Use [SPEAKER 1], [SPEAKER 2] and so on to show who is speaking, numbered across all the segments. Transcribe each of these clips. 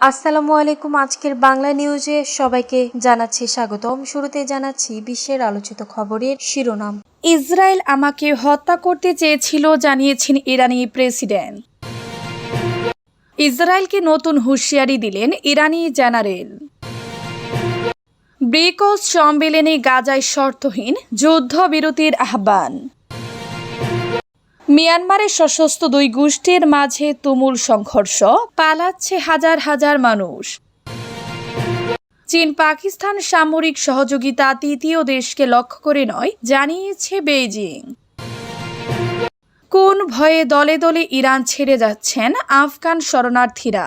[SPEAKER 1] আসসালামু আলাইকুম। আজকের বাংলা নিউজে সবাইকে জানাচ্ছি স্বাগতম শুরুতে জানাচ্ছি বিশ্বের আলোচিত খবরের শিরোনাম।
[SPEAKER 2] ইসরায়েল আমাকে হত্যা করতে চেয়েছিল, জানিয়েছেন ইরানি প্রেসিডেন্ট। ইসরায়েলকে নতুন হুঁশিয়ারি দিলেন ইরানি জেনারেল। ব্রিকস সম্মেলনে গাজায় শর্তহীন যুদ্ধবিরতির আহ্বান। মিয়ানমারের সশস্ত্র দুই গোষ্ঠীর মাঝে তুমুল সংঘর্ষ, পালাচ্ছে হাজার হাজার মানুষ। চীন পাকিস্তান সামরিক সহযোগিতা তৃতীয় দেশকে লক্ষ্য করে নয়, জানিয়েছে বেইজিং। কোন ভয়ে দলে দলে ইরান ছেড়ে যাচ্ছেন আফগান শরণার্থীরা?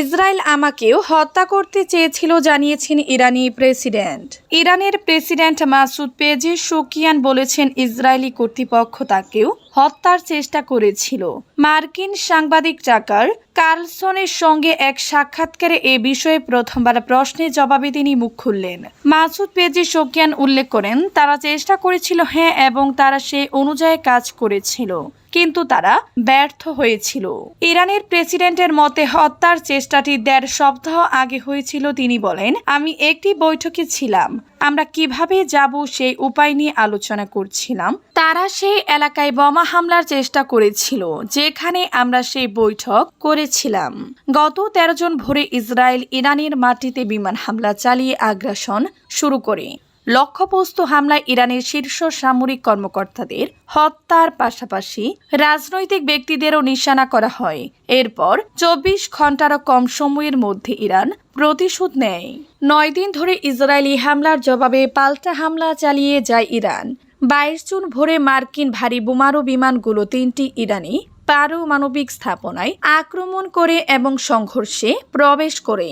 [SPEAKER 2] ইসরায়েল আমাকেও হত্যা করতে চেয়েছিল, জানিয়েছেন ইরানি প্রেসিডেন্ট। ইরানের প্রেসিডেন্ট মাসুদ পেজে শোকিয়ান বলেছেন ইসরায়েলি কর্তৃপক্ষ তাকেও হত্যার চেষ্টা করেছিল। মার্কিন সাংবাদিক টাকার কার্লসনের সঙ্গে এক সাক্ষাৎকারে এ বিষয়ে প্রথমবার প্রশ্নের জবাবে তিনি মুখ খুললেন। মাসুদ পেজি শোকিয়ান উল্লেখ করেন, তারা চেষ্টা করেছিল হ্যাঁ এবং তারা সে অনুযায়ী কাজ করেছিল। কিন্তু তারা ব্যর্থ হয়েছিল। ইরানের প্রেসিডেন্টের মতে হত্যার চেষ্টাটি দেড় সপ্তাহ আগে হয়েছিল, তিনি বলেন, আমি একটি বৈঠকে ছিলাম। আমরা কীভাবে যাব সেই উপায় নিয়ে আলোচনা করছিলাম। তারা সেই এলাকায় বোমা হামলার চেষ্টা করেছিল, যেখানে আমরা সেই বৈঠক করেছিলাম। গত তেরো জন ভোরে ইসরায়েল ইরানের মাটিতে বিমান হামলা চালিয়ে আগ্রাসন শুরু করে। লক্ষ্যবস্তু হামলায় ইরানের শীর্ষ সামরিক কর্মকর্তাদের হত্যার পাশাপাশি রাজনৈতিক ব্যক্তিদেরও নিশানা করা হয়। এরপর চব্বিশ ঘন্টারও কম সময়ের মধ্যে ইরান প্রতিশোধ নেয়। নয় দিন ধরে ইসরায়েলি হামলার জবাবে পাল্টা হামলা চালিয়ে যায় ইরান। বাইশ জুন ভোরে মার্কিন ভারী বোমারু বিমানগুলো তিনটি ইরানি পারমাণবিক স্থাপনায় আক্রমণ করে এবং সংঘর্ষে প্রবেশ করে।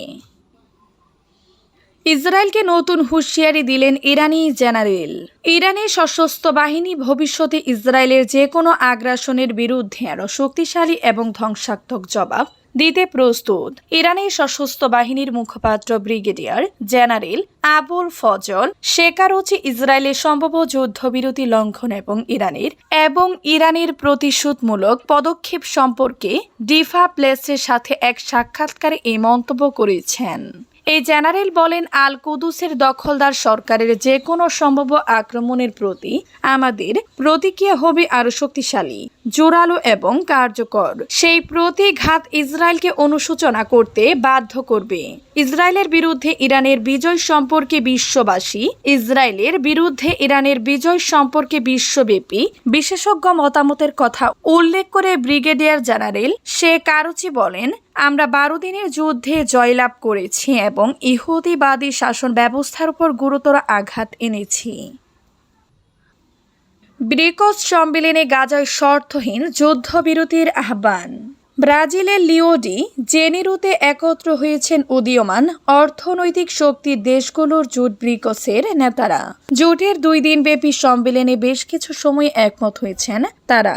[SPEAKER 2] ইসরায়েলকে নতুন হুঁশিয়ারি দিলেন ইরানি জেনারেল। ইরানের সশস্ত্র বাহিনী ভবিষ্যতে ইসরায়েলের যে কোনো আগ্রাসনের বিরুদ্ধে আরও শক্তিশালী এবং ধ্বংসাত্মক জবাব দিতে প্রস্তুত। ইরানের সশস্ত্র বাহিনীর মুখপাত্র brigadier general Abolfazl Shekarchi ইসরায়েলের সম্ভব যুদ্ধবিরতি লঙ্ঘন এবং ইরানের এবং ইরানের প্রতিশোধমূলক পদক্ষেপ সম্পর্কে ডিফা প্লেসের সাথে এক সাক্ষাৎকারে এই মন্তব্য করেছেন। এই জেনারেল বলেন আল কুদুসের দখলদার সরকারের যে কোনো সম্ভাব্য আক্রমণের প্রতি আমাদের প্রতিক্রিয়া হবে আরও শক্তিশালী, জোরালো এবং কার্যকর। সেই প্রতিঘাত ইসরায়েলকে অনুশোচনা করতে বাধ্য করবে। ইসরায়েলের বিরুদ্ধে ইরানের বিজয় সম্পর্কে বিশ্ববাসী, ইসরায়েলের বিরুদ্ধে ইরানের বিজয় সম্পর্কে বিশ্বব্যাপী বিশেষজ্ঞ মতামতের কথা উল্লেখ করে ব্রিগেডিয়ার জেনারেল সে কারুচি বলেন আমরা বারো দিনের যুদ্ধে জয়লাভ করেছি এবং ইহুদিবাদী শাসন ব্যবস্থার উপর গুরুতর আঘাত এনেছি। ব্রিকস সম্মেলনে গাজায় শর্তহীন যুদ্ধবিরতির আহ্বান। ব্রাজিলের লিওডি জেনেরুতে একত্র হয়েছেন উদীয়মান অর্থনৈতিক শক্তির দেশগুলোর জোট ব্রিকসের নেতারা। জোটের দুই দিনব্যাপী সম্মেলনে বেশ কিছু সময় একমত হয়েছেন তারা।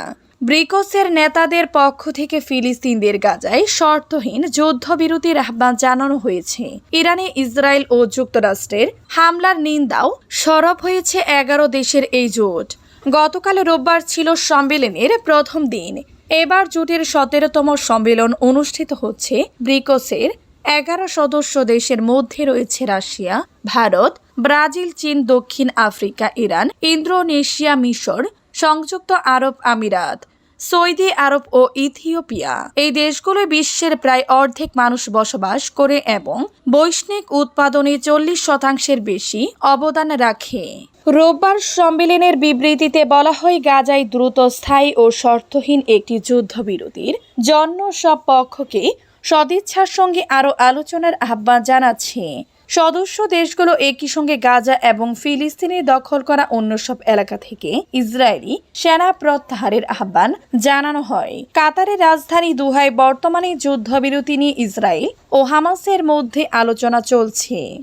[SPEAKER 2] ব্রিকসের নেতাদের পক্ষ থেকে ফিলিস্তিনদের গাজায় শর্তহীন যুদ্ধবিরতির আহ্বান জানানো হয়েছে। ইরানে ইসরায়েল ও যুক্তরাষ্ট্রের হামলার নিন্দাও সরব হয়েছে এগারো দেশের এই জোট। গতকাল রোববার ছিল সম্মেলনের প্রথম দিন। এবার জোটের সতেরোতম সম্মেলন অনুষ্ঠিত হচ্ছে ব্রিকসের এগারো সদস্য দেশের মধ্যে রয়েছে রাশিয়া, ভারত, ব্রাজিল, চীন, দক্ষিণ আফ্রিকা, ইরান, ইন্দোনেশিয়া, মিশর, সংযুক্ত আরব আমিরাত। সৌদি আরব ও ইথিওপিয়া। এই দেশগুলো বিশ্বের প্রায় অর্ধেক মানুষ বসবাস করে এবং বৈষ্ণিক উৎপাদনে চল্লিশ শতাংশের বেশি অবদান রাখে। রোববার সম্মেলনের বিবৃতিতে বলা হয়, গাজায় দ্রুত স্থায়ী ও শর্তহীন একটি যুদ্ধবিরতির জন্য সব পক্ষকে সদিচ্ছার সঙ্গে আরও আলোচনার আহ্বান জানাচ্ছে। সদস্য দেশগুলো একই সঙ্গে গাজা এবং ফিলিস্তিনে দখল করা অন্য সব এলাকা থেকে ইসরায়েলি সেনা প্রত্যাহারের আহ্বান জানানো হয়। কাতারের রাজধানী দুহায় বর্তমানে যুদ্ধবিরতি নিয়ে ইসরায়েল ও হামাসের মধ্যে আলোচনা চলছে।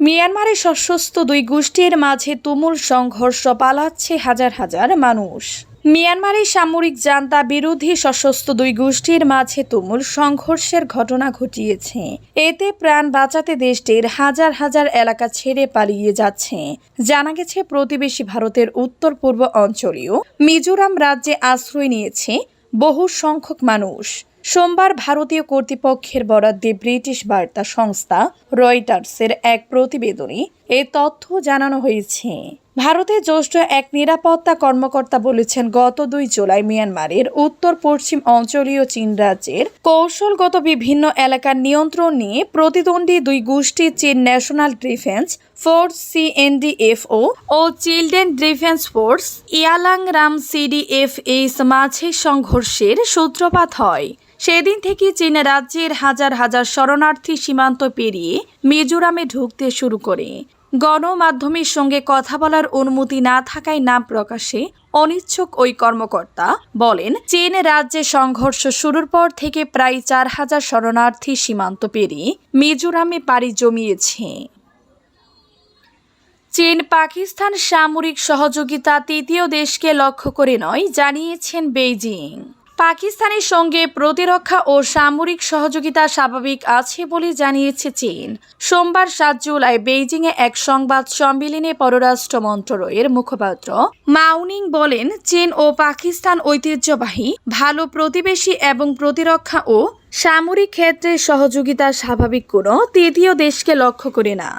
[SPEAKER 2] মিয়ানমারে সশস্ত্র দুই গোষ্ঠীর মাঝে তুমুল সংঘর্ষ পালাচ্ছে হাজার হাজার মানুষ। মিয়ানমারের সামরিক জান্তা বিরোধী সশস্ত্র দুই গোষ্ঠীর মাঝে তুমুল সংঘর্ষের ঘটনা ঘটিয়েছে। এতে প্রাণ বাঁচাতে দেশটির হাজার হাজার এলাকা ছেড়ে পালিয়ে যাচ্ছে। জানা গেছে, প্রতিবেশী ভারতের উত্তর পূর্ব অঞ্চলীয় মিজোরাম রাজ্যে আশ্রয় নিয়েছে বহু সংখ্যক মানুষ। সোমবার ভারতীয় কর্তৃপক্ষের বরাদ্দে ব্রিটিশ বার্তা সংস্থা রয়টার্সের এক প্রতিবেদনে এ তথ্য জানানো হয়েছে। ভারতের জ্যেষ্ঠ এক নিরাপত্তা কর্মকর্তা বলেছেন, গত দুই জুলাই মিয়ানমারের উত্তর পশ্চিম অঞ্চলীয় চীন রাজ্যের কৌশলগত বিভিন্ন এলাকার নিয়ন্ত্রণ নিয়ে প্রতিদ্বন্দ্বী দুই গোষ্ঠী চীন ন্যাশনাল ডিফেন্স ফোর্স সিএনডিএফও ও children defence force Hualngoram CDF H মাঝে সংঘর্ষের সূত্রপাত হয়। সেদিন থেকে চীন রাজ্যের হাজার হাজার শরণার্থী সীমান্ত পেরিয়ে মিজোরামে ঢুকতে শুরু করে। গণমাধ্যমের সঙ্গে কথা বলার অনুমতি না থাকায় নাম প্রকাশে অনিচ্ছুক ওই কর্মকর্তা বলেন, চীন রাজ্যে সংঘর্ষ শুরুর পর থেকে প্রায় চার হাজার শরণার্থী সীমান্ত পেরিয়ে মিজোরামে পাড়ি জমিয়েছে। চীন পাকিস্তান সামরিক সহযোগিতা তৃতীয় দেশকে লক্ষ্য করে নয়, জানিয়েছেন বেইজিং। পাকিস্তানের সঙ্গে প্রতিরক্ষা ও সামরিক সহযোগিতা স্বাভাবিক আছে বলে জানিয়েছে চীন। সোমবার সাত জুলাই বেইজিংয়ে এক সংবাদ সম্মেলনে পররাষ্ট্র মন্ত্রণালয়ের মুখপাত্র মাউনিং বলেন, চীন ও পাকিস্তান ঐতিহ্যবাহী, ভালো প্রতিবেশী এবং প্রতিরক্ষা ও সামরিক ক্ষেত্রে সহযোগিতা স্বাভাবিক কোনো তৃতীয় দেশকে লক্ষ্য করে না।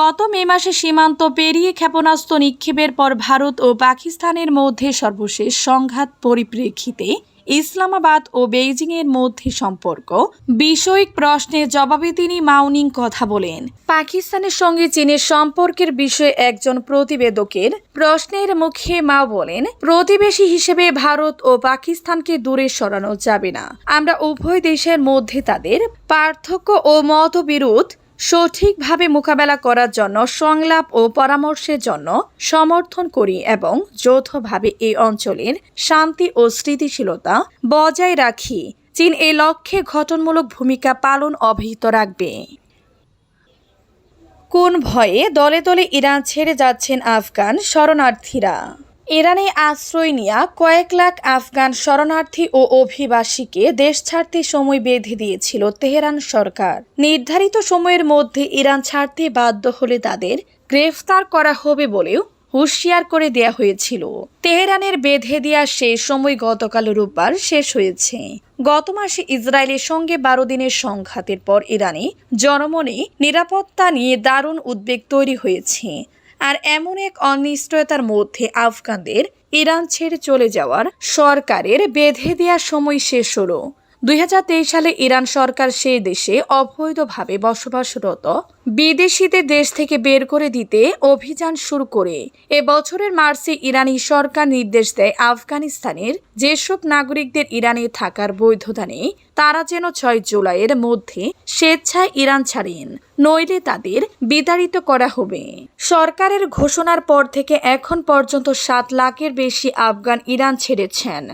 [SPEAKER 2] গত মে মাসে সীমান্ত পেরিয়ে ক্ষেপণাস্ত্র নিক্ষেপের পর ভারত ও পাকিস্তানের মধ্যে সর্বশেষ সংঘাত পরিপ্রেক্ষিতে ইসলামাবাদ ও বেইজিং এর মধ্যে সম্পর্ক। বিষয়িক প্রশ্নের জবাবে তিনি মাউনিং কথা বলেন। পাকিস্তানের সঙ্গে চীনের সম্পর্কের বিষয়ে একজন প্রতিবেদকের প্রশ্নের মুখে মা বলেন, প্রতিবেশী হিসেবে ভারত ও পাকিস্তানকে দূরে সরানো যাবে না। আমরা উভয় দেশের মধ্যে তাদের পার্থক্য ও মতবিরোধ সঠিকভাবে মোকাবেলা করার জন্য, সংলাপ ও পরামর্শের জন্য সমর্থন করি এবং যৌথভাবে এই অঞ্চলের শান্তি ও স্থিতিশীলতা বজায় রাখি। চীন এই লক্ষ্যে ঘটনমূলক ভূমিকা পালন অব্যাহত রাখবে। কোন ভয়ে দলে দলে ইরান ছেড়ে যাচ্ছেন আফগান শরণার্থীরা? ইরানে আশ্রয় নেওয়া কয়েক লাখ আফগান শরণার্থী ও অভিবাসীকে দেশ ছাড়তে সময় বেঁধে দিয়েছিল তেহরান সরকার। নির্ধারিত সময়ের মধ্যে ইরান ছাড়তে বাধ্য হলে তাদের গ্রেফতার করা হবে বলেও হুঁশিয়ার করে দেয়া হয়েছিল। তেহরানের বেঁধে দেওয়া সেই সময় গতকাল রোববার শেষ হয়েছে। গত মাসে ইসরায়েলের সঙ্গে বারো দিনের সংঘাতের পর ইরানে জনমনে নিরাপত্তা নিয়ে দারুণ উদ্বেগ তৈরি হয়েছে। আর এমন এক অনিশ্চয়তার মধ্যে আফগানদের ইরান ছেড়ে চলে যাওয়ার সরকারের বেঁধে দেওয়ার সময় শেষ হলো। দুই হাজার তেইশ সালে ইরান সরকার সেই দেশে অবৈধভাবে বসবাসরত বিদেশিদের দেশ থেকে বের করে দিতে অভিযান শুরু করে। এ বছরের মার্চে ইরানি সরকার নির্দেশ দেয় আফগানিস্তানের যেসব নাগরিকদের ইরানে থাকার বৈধতা নেই তারা যেন ছয় জুলাইয়ের মধ্যে স্বেচ্ছায় ইরান ছাড়েন, নইলে তাদের বিতাড়িত করা হবে। সরকারের ঘোষণার পর থেকে এখন পর্যন্ত সাত লাখের বেশি আফগান ইরান ছেড়েছেন।